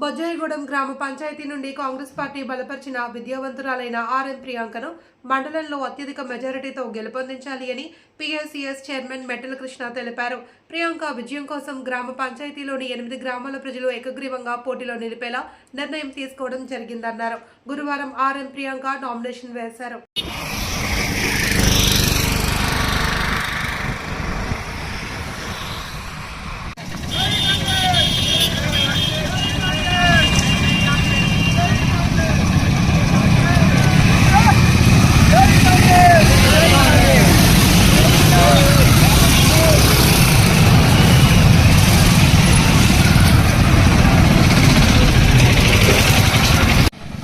బొజ్జాయిగూడెం గ్రామ పంచాయతీ నుండి కాంగ్రెస్ పార్టీ బలపరిచిన విద్యావంతురాలైన ఆర్ఎం ప్రియాంకను మండలంలో అత్యధిక మెజారిటీతో గెలుపొందించాలి అని పిఎస్సిఎస్ చైర్మన్ మెట్టల కృష్ణ తెలిపారు. ప్రియాంక విజయం కోసం గ్రామ పంచాయతీలోని ఎనిమిది గ్రామాల ప్రజలు ఏకగ్రీవంగా పోటీలో నిలిపేలా నిర్ణయం తీసుకోవడం జరిగిందన్నారు. గురువారం ఆర్ఎం ప్రియాంక నామినేషన్ వేశారు.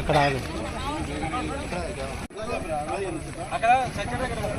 ఇద్దరు పక్కన క్యాండిడేట్ ఇద్దరు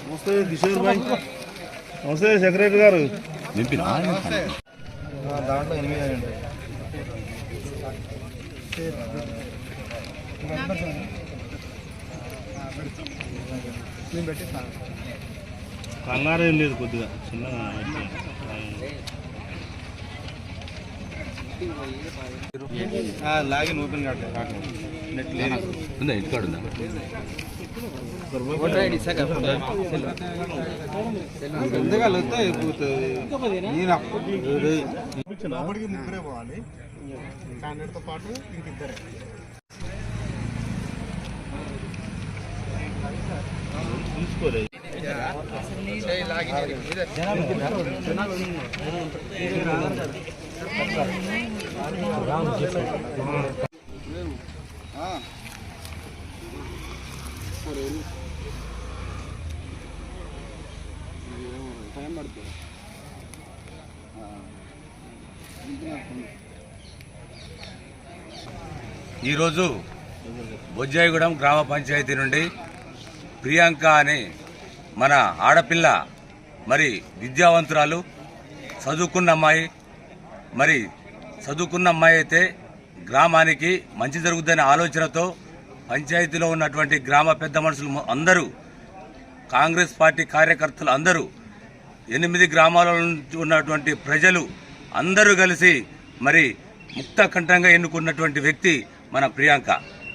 నమస్తే కిషోర్ భాయ్ నమస్తే సెక్రటరీ గారు. దాంట్లో ఎనిమిది అండి కల్లారేం లేదు కొద్దిగా. చిన్నగా లాగిన్ ఓపెన్ కావట్లేదు నెట్ లేదు. ఉందా ఇంటికాడ ఉందా? వస్తే అయిపోతుంది నేను అప్పటికి ముగ్గురే పోవాలి క్యాండిడేట్తో పాటు ఇంకిద్దరే తీసుకోలేదు ఈరోజు బొజ్జాయిగూడెం గ్రామ పంచాయతీ నుండి ప్రియాంక అనే మన ఆడపిల్ల మరి విద్యావంతురాలు చదువుకున్న అమ్మాయి మరి చదువుకున్న అమ్మాయి అయితే గ్రామానికి మంచి జరుగుతుందనే ఆలోచనతో పంచాయతీలో ఉన్నటువంటి గ్రామ పెద్ద మనుషులు అందరూ కాంగ్రెస్ పార్టీ కార్యకర్తలు అందరూ ఎనిమిది గ్రామాల నుంచి ఉన్నటువంటి ప్రజలు అందరూ కలిసి మరి ముక్త కంఠంగా ఎన్నుకున్నటువంటి వ్యక్తి మన ప్రియాంక.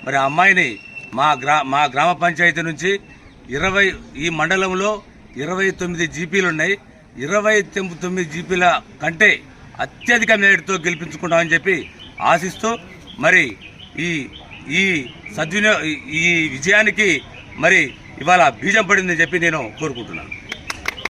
మరి ఆ అమ్మాయిని మా గ్రా మా గ్రామ పంచాయతీ నుంచి ఇరవై ఈ మండలంలో ఇరవై తొమ్మిది జీపీలు ఉన్నాయి. ఇరవై తొమ్మిది తొమ్మిది జీపీల కంటే అత్యధిక మేరతో గెలిపించుకుంటామని చెప్పి ఆశిస్తూ మరి ఈ ఈ సద్వినియో ఈ విజయానికి మరి ఇవాళ బీజం పడిందని చెప్పి నేను కోరుకుంటున్నాను.